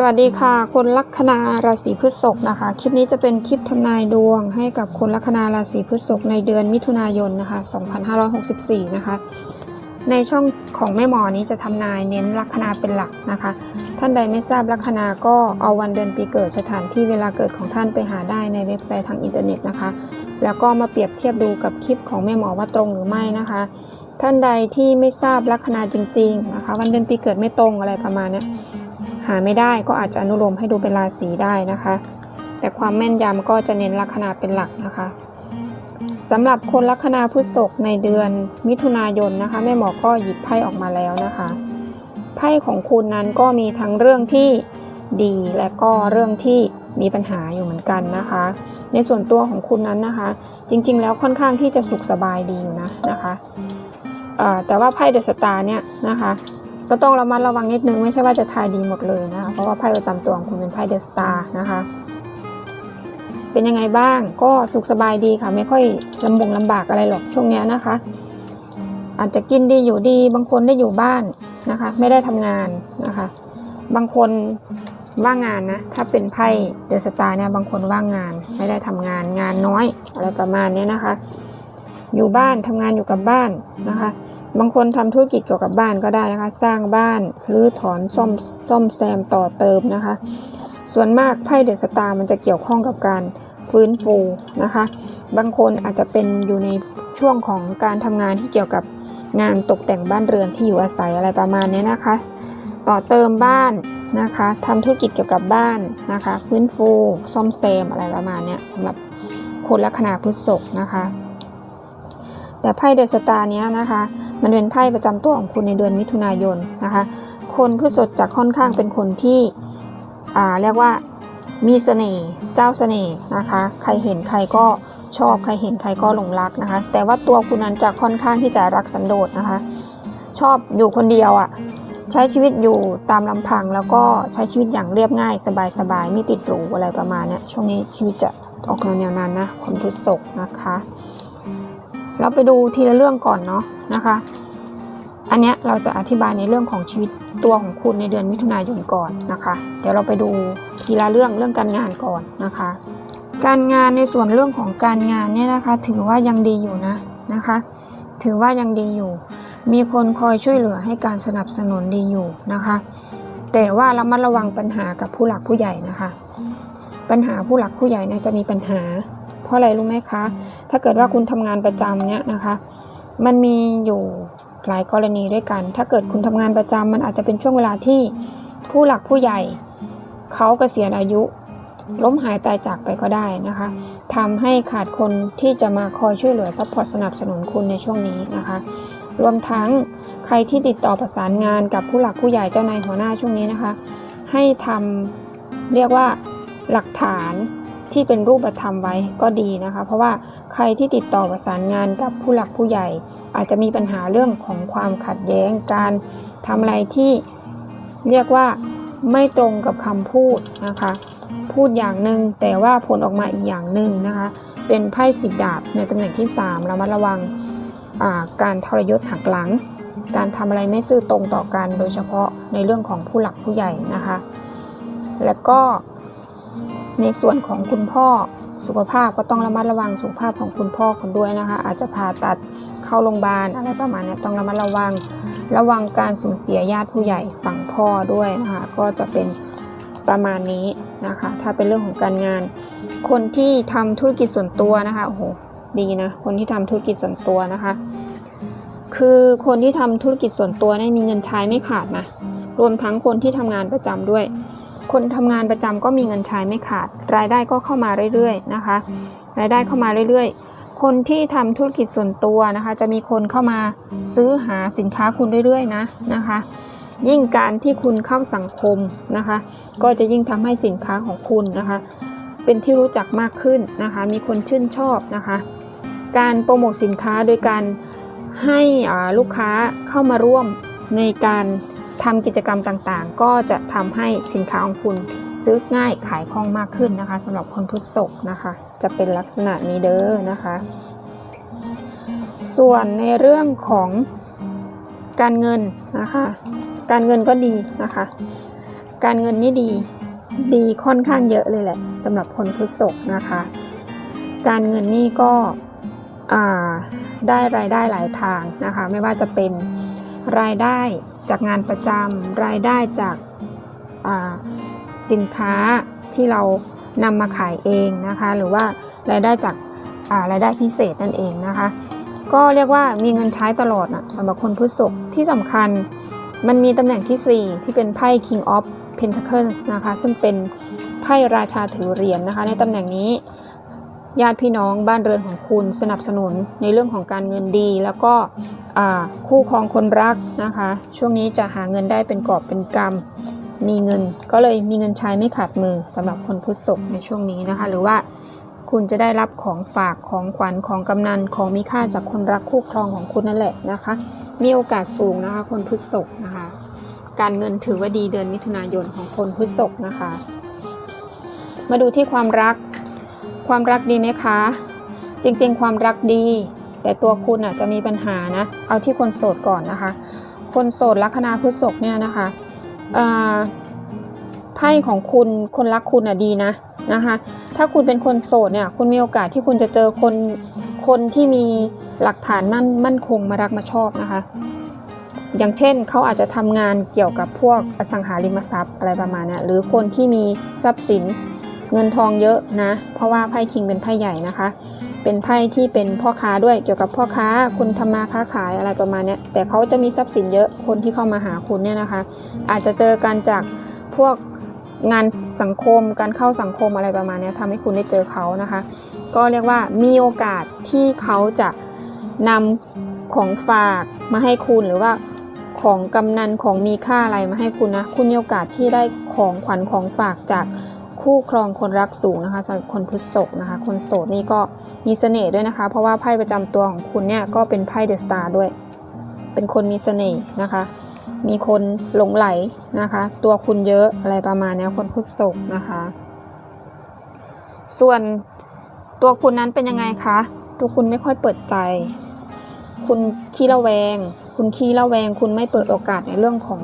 สวัสดีค่ะ คนลัคนาราศีพฤษภนะคะ คลิปนี้จะเป็นคลิปทำนายดวงให้กับคนลัคนาราศีพฤษภในเดือนมิถุนายนนะคะ 2564 นะคะ ในช่องของแม่หมอนี้จะทำนายเน้นลัคนาเป็นหลักนะคะ ท่านใดไม่ทราบลัคนาก็เอาวันเดือนปีเกิดสถานที่เวลาเกิดของท่านไปหาได้ในเว็บไซต์ทางอินเทอร์เน็ตนะคะ แล้วก็มาเปรียบเทียบดูกับคลิปของแม่หมอว่าตรงหรือไม่นะคะ ท่านใดที่ไม่ทราบลัคนาจริง ๆนะคะ วันเดือนปีเกิดไม่ตรงอะไรประมาณนี้ หาไม่ได้ก็อาจจะอนุโลมให้ดูเป็นราศีได้นะคะ แต่ความแม่นยำก็จะเน้นลัคนาเป็นหลักนะคะสำหรับคนลัคนาพฤษภในเดือนมิถุนายนนะคะแม่หมอก็หยิบไพ่ออกมาแล้วนะคะไพ่ของคุณนั้นก็มีทั้งเรื่องที่ดีและก็เรื่องที่มีปัญหาอยู่เหมือนกันนะคะ ในส่วนตัวของคุณนั้นนะคะ จริงๆ แล้วค่อนข้างที่จะสุขสบายดีอยู่นะนะคะแต่ว่าไพ่เดอะสตาร์เนี่ยนะคะ ก็ต้องระมัดระวังนิดนึงไม่ใช่ว่าจะทายดีหมดเลยนะคะเพราะว่าไพ่ประจำตัวของคุณเป็นไพ่เดอะสตาร์นะคะเป็นยังไงบ้างก็สุขสบายดีค่ะไม่ค่อยลำบงลำบากอะไรหรอกช่วงเนี้ยนะคะ อาจจะกินดีอยู่ดีบางคนได้อยู่บ้านนะคะ ไม่ได้ทำงานนะคะ บางคนว่างงานนะถ้าเป็นไพ่เดอะสตาร์เนี่ยบางคนว่างงานไม่ได้ทำงานงานน้อยอะไรประมาณนี้นะคะ อยู่บ้านทำงานอยู่กับบ้านนะคะ บางคนทำธุรกิจเกี่ยวกับบ้านก็ได้นะคะ สร้างบ้านหรือถอนซ่อมซ่อมแซมต่อเติมนะคะ ส่วนมากไพ่เดอะสตาร์มันจะเกี่ยวข้องกับการฟื้นฟูนะคะ บางคนอาจจะเป็นอยู่ในช่วงของการทำงานที่เกี่ยวกับงานตกแต่งบ้านเรือนที่อยู่อาศัยอะไรประมาณนี้นะคะ ต่อเติมบ้านนะคะทำธุรกิจเกี่ยวกับบ้านนะคะฟื้นฟูซ่อมแซมอะไรประมาณนี้สำหรับคนลัคนาพฤษภนะคะ แต่ไพ่เดอะสตาร์เนี้ยนะคะ มันเป็นไพ่ประจำตัวของคุณในเดือนมิถุนายนนะคะ คนพฤษภจะค่อนข้างเป็นคนที่เรียกว่ามีเสน่ห์เจ้าเสน่ห์นะคะ ใครเห็นใครก็ชอบใครเห็นใครก็หลงรักนะคะ แต่ว่าตัวคุณนั้นจะค่อนข้างที่จะรักสันโดษนะคะ ชอบอยู่คนเดียวอะ่ะใช้ชีวิตอยู่ตามลำพังแล้วก็ใช้ชีวิตอย่างเรียบง่ายสบายๆไม่ติดหรูอะไรประมาณเนี้ยช่วงนี้ชีวิตจะออกแนวแนวนั้นนะคนพฤษภนะคะ เราไปดูทีละเรื่องก่อนเนาะนะคะ อันเนี้ยเราจะอธิบายในเรื่องของชีวิตตัวของคุณในเดือนมิถุนายนก่อนนะคะ เดี๋ยวเราไปดูทีละเรื่องเรื่องการงานก่อนนะคะ การงานในส่วนเรื่องของการงานเนี่ยนะคะ ถือว่ายังดีอยู่นะนะคะ ถือว่ายังดีอยู่ มีคนคอยช่วยเหลือให้การสนับสนุนดีอยู่นะคะ แต่ว่าเระมัดระวังปัญหากับผู้หลักผู้ใหญ่นะคะ ปัญหาผู้หลักผู้ใหญ่เนี่ยจะมีปัญหา เพราะอะไรรู้ไหมคะ ถ้าเกิดว่าคุณทำงานประจำเนี่ยนะคะ มันมีอยู่หลายกรณีด้วยกัน ถ้าเกิดคุณทำงานประจำมันอาจจะเป็นช่วงเวลาที่ผู้หลักผู้ใหญ่เขาเกษียณอายุล้มหายตายจากไปก็ได้นะคะทำให้ขาดคนที่จะมาคอยช่วยเหลือซัพพอร์ตสนับสนุนคุณในช่วงนี้นะคะ รวมทั้งใครที่ติดต่อประสานงานกับผู้หลักผู้ใหญ่เจ้านายหัวหน้าช่วงนี้นะคะ ให้ทำเรียกว่าหลักฐาน ที่เป็นรูปธรรมไว้ก็ดีนะคะ เพราะว่าใครที่ติดต่อประสานงานกับผู้หลักผู้ใหญ่ อาจจะมีปัญหาเรื่องของความขัดแย้งการทำอะไรที่เรียกว่าไม่ตรงกับคำพูดนะคะ พูดอย่างหนึ่งแต่ว่าผลออกมาอีกอย่างหนึ่งนะคะ เป็นไพ่สิบดาบในตำแหน่งที่3ระมัดระวังการทรยศหักหลัง การทำอะไรไม่ซื่อตรงต่อกัน โดยเฉพาะในเรื่องของผู้หลักผู้ใหญ่นะคะ แล้วก็ ในส่วนของคุณพ่อสุขภาพก็ต้องระมัดระวังสุขภาพของคุณพ่อคุณด้วยนะคะ อาจจะผ่าตัดเข้าโรงพยาบาลอะไรประมาณนี้ต้องระมัดระวัง ระวังการสูญเสียญาติผู้ใหญ่ฝั่งพ่อด้วยนะคะก็จะเป็นประมาณนี้นะคะ ถ้าเป็นเรื่องของการงาน คนที่ทำธุรกิจส่วนตัวนะคะโอ้โหดีนะคนที่ทำธุรกิจส่วนตัวนะคะ คือคนที่ทำธุรกิจส่วนตัวเนี่ยมีเงินใช้ไม่ขาดนะรวมทั้งคนที่ทำงานประจำด้วย คนทำงานประจำก็มีเงินใช้ไม่ขาด รายได้ก็เข้ามาเรื่อยๆนะคะ รายได้เข้ามาเรื่อยๆ คนที่ทำธุรกิจส่วนตัวนะคะ จะมีคนเข้ามาซื้อหาสินค้าคุณเรื่อยๆนะนะคะ ยิ่งการที่คุณเข้าสังคมนะคะ ก็จะยิ่งทำให้สินค้าของคุณนะคะ เป็นที่รู้จักมากขึ้นนะคะ มีคนชื่นชอบนะคะ การโปรโมทสินค้าโดยการให้อาลูกค้าเข้ามาร่วมในการ ทำกิจกรรมต่างๆ ก็จะทำให้สินค้าของคุณซื้อง่ายขายคล่องมากขึ้นนะคะสำหรับคนพุทธศกนะคะ จะเป็นลักษณะนี้เด้อนะคะ ส่วนในเรื่องของการเงินนะคะ การเงินก็ดีนะคะ การเงินนี่ดีดีค่อนข้างเยอะเลยแหละสำหรับคนพฤษภนะคะ การเงินนี่ก็ได้รายได้หลายทางนะคะ ไม่ว่าจะเป็นรายได้ จากงานประจำรายได้จากสินค้าที่เรานำมาขายเองนะคะ หรือว่ารายได้จากรายได้พิเศษนั่นเองนะคะ ก็เรียกว่ามีเงินใช้ตลอดนะสำหรับคนพฤษภที่สำคัญมันมีตำแหน่งทีสี่4 ที่เป็นไพ่ King of Pentacles นะคะ ซึ่งเป็นไพ่ราชาถือเหรียญนนะคะ ในตำแหน่งนี้ ญาติพี่น้องบ้านเรือนของคุณสนับสนุนในเรื่องของการเงินดี แล้วก็คู่ครองคนรักนะคะ ช่วงนี้จะหาเงินได้เป็นกอบเป็นกำมีเงินก็เลยมีเงินใช้ไม่ขาดมือสำหรับคนพฤษภในช่วงนี้นะคะ หรือว่าคุณจะได้รับของฝากของขวัญของกำนันของมีค่าจากคนรักคู่ครองของคุณนั่นแหละนะคะ มีโอกาสสูงนะคะคนพฤษภนะคะ การเงินถือว่าดีเดือนมิถุนายนของคนพฤษภนะคะ มาดูที่ความรัก ความรักดีไหมคะ จริงๆ ความรักดี แต่ตัวคุณอะจะมีปัญหานะ เอาที่คนโสดก่อนนะคะ คนโสดลัคนาพฤษภเนี่ยนะคะอ่าไพ่ของคุณคนรักคุณอะดีนะนะคะ ถ้าคุณเป็นคนโสดเนี่ยคุณมีโอกาสที่คุณจะเจอคนคนที่มีหลักฐานมั่นมั่นคงมารักมาชอบนะคะ อย่างเช่นเขาอาจจะทำงานเกี่ยวกับพวกอสังหาริมทรัพย์อะไรประมาณนี้หรือคนที่มีทรัพย์สิน เงินทองเยอะนะ เพราะว่าไพ่คิงเป็นไพ่ใหญ่นะคะ เป็นไพ่ที่เป็นพ่อค้าด้วยเกี่ยวกับพ่อค้าคุณทำมาค้าขายอะไรประมาณนี้แต่เขาจะมีทรัพย์สินเยอะคนที่เข้ามาหาคุณเนี่ยนะคะ อาจจะเจอกันจากพวกงานสังคมการเข้าสังคมอะไรประมาณนี้ทำให้คุณได้เจอเขานะคะ ก็เรียกว่ามีโอกาสที่เขาจะนำของฝากมาให้คุณหรือว่าของกำนันของมีค่าอะไรมาให้คุณนะ คุณมีโอกาสที่ได้ของขวัญของฝากจาก คู่ครองคนรักสูงนะคะสำหรับคนพฤษภนะคะ คนโสดนี่ก็มีเสน่ห์ด้วยนะคะ เพราะว่าไพ่ประจำตัวของคุณเนี่ยก็เป็นไพ่เดอะสตาร์ด้วย เป็นคนมีเสน่ห์นะคะ มีคนหลงไหลนะคะ ตัวคุณเยอะอะไรประมาณนี้คนพฤษภนะคะ ส่วนตัวคุณนั้นเป็นยังไงคะ ตัวคุณไม่ค่อยเปิดใจ คุณขี้ระแวง คุณขี้ระแวง คุณไม่เปิดโอกาสในเรื่องของ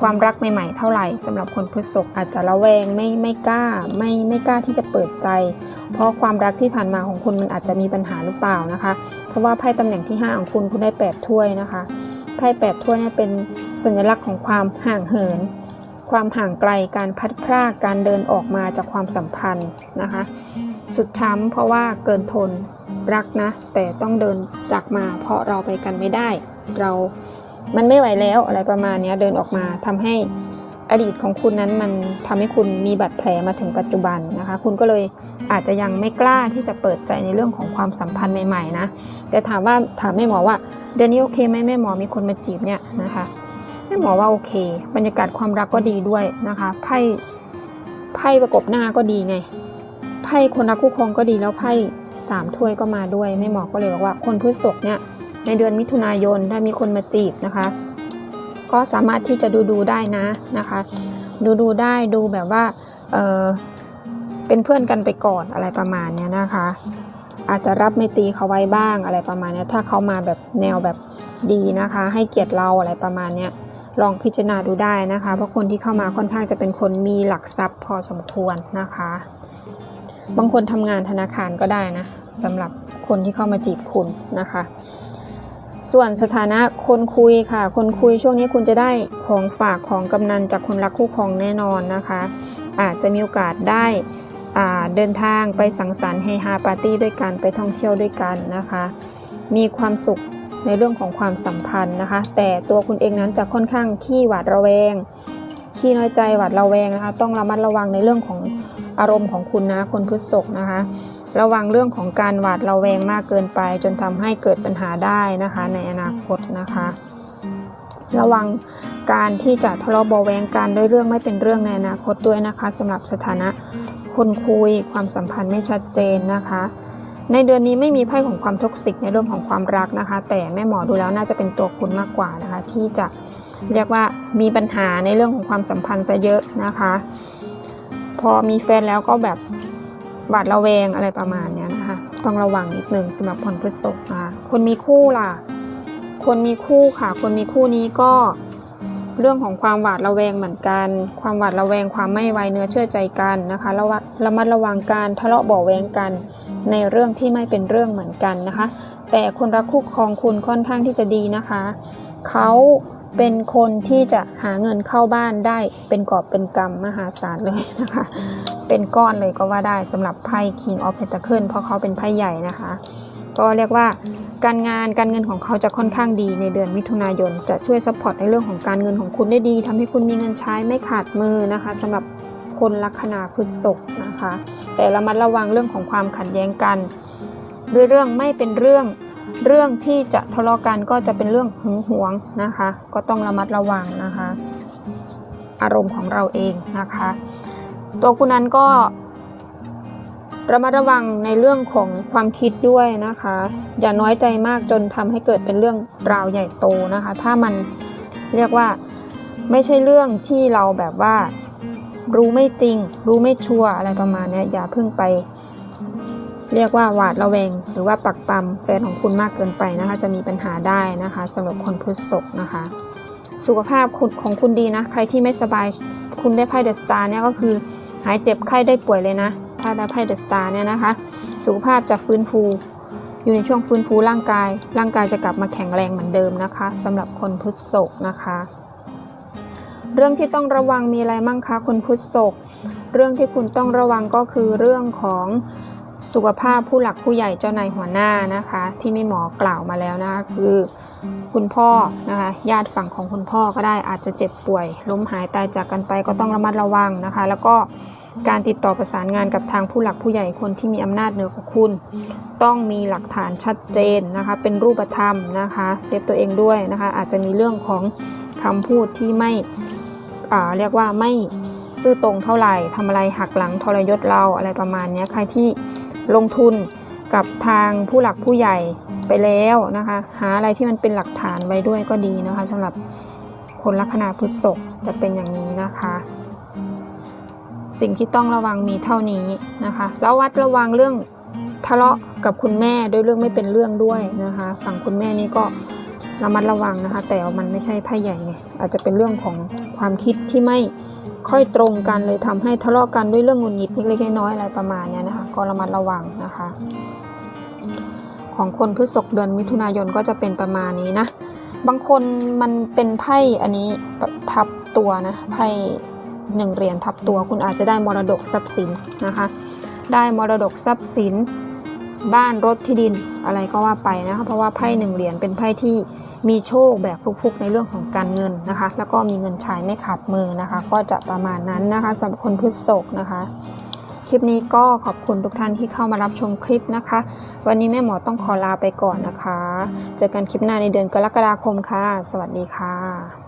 ความรักใหม่ ๆ เท่าไหร่สำหรับคนพฤษภอาจจะระแวงไม่ไม่กล้าไม่ไม่กล้าที่จะเปิดใจ เพราะความรักที่ผ่านมาของคุณมันอาจจะมีปัญหาหรือเปล่านะคะ เพราะว่าไพ่ตำแหน่งที่ 5 ของคุณคุณได้ 8 ถ้วยนะคะไพ่8ถ้วยเนี่ยเป็นสัญลักษณ์ของความห่างเหิน ความห่างไกลการพัดพรากการเดินออกมาจากความสัมพันธ์นะคะ สุดช้ำเพราะว่าเกินทนรักนะ แต่ต้องเดินจากมาเพราะเราไปกันไม่ได้ เรา มันไม่ไหวแล้วอะไรประมาณนี้เดินออกมาทำให้อดีตของคุณนั้นมันทำให้คุณมีบาดแผลมาถึงปัจจุบันนะคะ คุณก็เลยอาจจะยังไม่กล้าที่จะเปิดใจในเรื่องของความสัมพันธ์ใหม่ๆนะแต่ถามว่าถามแม่หมอว่าเดือนนี้โอเคไหมแม่หมอมีคนมาจีบเนี่ยนะคะแม่หมอว่าโอเค บรรยากาศความรักก็ดีด้วยนะคะไพ่ไพ่ประกบหน้าก็ดีไงไพ่คนรักคู่ครองก็ดีแล้วไพ่สามถ้วยก็มาด้วยแม่หมอก็เลยบอกว่าคนพฤษภเนี่ย ในเดือนมิถุนายนถ้ามีคนมาจีบนะคะ ก็สามารถที่จะดูดูได้นะนะคะ ดูดูได้ดูแบบว่าเออเป็นเพื่อนกันไปก่อนอะไรประมาณเนี้ยนะคะ อาจจะรับไม่ตีเขาไว้บ้างอะไรประมาณนี้ถ้าเขามาแบบแนวแบบดีนะคะ ให้เกียรติเราอะไรประมาณนี้ลองพิจารณาดูได้นะคะ เพราะคนที่เข้ามาค่อนข้างจะเป็นคนมีหลักทรัพย์พอสมควรนะคะ บางคนทำงานธนาคารก็ได้นะสำหรับคนที่เข้ามาจีบคุณนะคะ ส่วนสถานะคนคุยค่ะ คนคุยช่วงนี้คุณจะได้ของฝากของกำนันจากคนรักคู่ครองแน่นอนนะคะ อาจจะมีโอกาสได้เดินทางไปสังสรรค์เฮฮาปาร์ตี้ด้วยกันไปท่องเที่ยวด้วยกันนะคะ มีความสุขในเรื่องของความสัมพันธ์นะคะ แต่ตัวคุณเองนั้นจะค่อนข้างขี้หวาดระแวงขี้น้อยใจหวาดระแวงนะคะ ต้องระมัดระวังในเรื่องของอารมณ์ของคุณนะคนพฤษภนะคะ ระวังเรื่องของการหวาดระแวงมากเกินไป จนทำให้เกิดปัญหาได้นะคะ ในอนาคตนะคะ ระวังการที่จะทะเลาะเบาะแวงกันด้วยเรื่องไม่เป็นเรื่องในอนาคตด้วยนะคะสำหรับสถานะคนคุยความสัมพันธ์ไม่ชัดเจนนะคะ ในเดือนนี้ไม่มีไพ่ของความท็อกซิกในเรื่องของความรักนะคะ แต่แม่หมอดูแล้วน่าจะเป็นตัวคุณมากกว่านะคะ ที่จะเรียกว่ามีปัญหาในเรื่องของความสัมพันธ์ซะเยอะนะคะ พอมีแฟนแล้วก็แบบ หวาดระแวงอะไรประมาณนี้นะคะ ต้องระวังนิดนึงสำหรับคนพฤษภนะคะคนมีคู่ล่ะ คนมีคู่ค่ะ คนมีคู่นี้ก็เรื่องของความหวาดระแวงเหมือนกัน ความหวาดระแวงความไม่ไวเนื้อเชื่อใจกันนะคะระวัดระมัดระวังการทะเลาะเบาแวงกันในเรื่องที่ไม่เป็นเรื่องเหมือนกันนะคะ แต่คนรักคู่ครองคุณค่อนข้างที่จะดีนะคะ เขาเป็นคนที่จะหาเงินเข้าบ้านได้เป็นกอบเป็นกำมหาศาลเลยนะคะ เป็นก้อนเลยก็ว่าได้สำหรับไพ่ King of Pentacle เพราะเขาเป็นไพ่ใหญ่นะคะ ก็เรียกว่าการงานการเงินของเขาจะค่อนข้างดีในเดือนมิถุนายน จะช่วยซัพพอร์ตในเรื่องของการเงินของคุณได้ดีทำให้คุณมีเงินใช้ไม่ขาดมือนะคะสำหรับคนลัคนาพฤษภนะคะ แต่ระมัดระวังเรื่องของความขัดแย้งกัน ด้วยเรื่องไม่เป็นเรื่องเรื่องที่จะทะเลาะกันก็จะเป็นเรื่องหึงหวงนะคะ ก็ต้องระมัดระวังนะคะ อารมณ์ของเราเองนะคะ ตัวคุณนั้นก็ระมัดระวังในเรื่องของความคิดด้วยนะคะ อย่าน้อยใจมากจนทำให้เกิดเป็นเรื่องราวใหญ่โตนะคะ ถ้ามันเรียกว่าไม่ใช่เรื่องที่เราแบบว่ารู้ไม่จริง รู้ไม่ชัวร์อะไรประมาณนี้อย่าเพิ่งไป เรียกว่าหวาดระแวง หรือว่าปักปั๊มแฟนของคุณมากเกินไปนะคะ จะมีปัญหาได้นะคะสำหรับคนพฤษภนะคะ สุขภาพคุณของคุณดีนะ ใครที่ไม่สบายคุณได้ไพ่เดอะสตาร์เนี่ยก็คือ หายเจ็บไข้ได้ป่วยเลยนะถ้าได้ไพ่เดอะสตาร์เนี่ยนะคะ สุขภาพจะฟื้นฟู อยู่ในช่วงฟื้นฟูร่างกาย ร่างกายจะกลับมาแข็งแรงเหมือนเดิมนะคะสำหรับคนพุทธศกนะคะ เรื่องที่ต้องระวังมีอะไรมั่งคะคนพุทธศก เรื่องที่คุณต้องระวังก็คือเรื่องของ สุขภาพผู้หลักผู้ใหญ่เจ้านายหัวหน้านะคะ ที่ไม่หมอกล่าวมาแล้วนะคะคือคุณพ่อนะคะญาติฝั่งของคุณพ่อก็ได้อาจจะเจ็บป่วย ล้มหายตายจากกันไปก็ต้องระมัดระวังนะคะ แล้วก็การติดต่อประสานงานกับทางผู้หลักผู้ใหญ่คนที่มีอำนาจเหนือกว่าคุณ ต้องมีหลักฐานชัดเจนนะคะ เป็นรูปธรรมนะคะเซฟตัวเองด้วยนะคะ อาจจะมีเรื่องของคำพูดที่ไม่เรียกว่าไม่ซื่อตรงเท่าไหร่ทำอะไรหักหลังทรยศเราอะไรประมาณนี้ใครที่ ลงทุนกับทางผู้หลักผู้ใหญ่ไปแล้วนะคะ หาอะไรที่มันเป็นหลักฐานไว้ด้วยก็ดีนะคะสำหรับคนลัคนาพฤษภจะเป็นอย่างนี้นะคะ สิ่งที่ต้องระวังมีเท่านี้นะคะแล้ววัดระวังเรื่องทะเลาะกับคุณแม่ด้วยเรื่องไม่เป็นเรื่องด้วยนะคะ ฝั่งคุณแม่นี่ก็ระมัดระวังนะคะ แต่มันไม่ใช่ไพ่ใหญ่ไงอาจจะเป็นเรื่องของความคิดที่ไม่ ค่อยตรงกันเลยทำให้ทะเลาะกันด้วยเรื่องงุนงิดเล็กๆน้อยๆอะไรประมาณเนี้ยนะคะก็ระมัดระวังนะคะ ของคนพฤษภเดือนมิถุนายนก็จะเป็นประมาณนี้นะ บางคนมันเป็นไพ่อันนี้ทับตัวนะไพ่หนึ่งเหรียญทับตัวคุณอาจจะได้มรดกทรัพย์สินนะคะ ได้มรดกทรัพย์สิน บ้านรถที่ดินอะไรก็ว่าไปนะคะเพราะว่าไพ่หนึ่งเหรียญเป็นไพ่ที่มีโชคแบบฟุกๆในเรื่องของการเงินนะคะ แล้วก็มีเงินใช้ไม่ขาดมือนะคะ ก็จะประมาณนั้นนะคะสำหรับคนพฤษภนะคะคลิปนี้ก็ขอบคุณทุกท่านที่เข้ามารับชมคลิปนะคะ วันนี้แม่หมอต้องขอลาไปก่อนนะคะ เจอกันคลิปหน้าในเดือนกรกฎาคมค่ะ สวัสดีค่ะ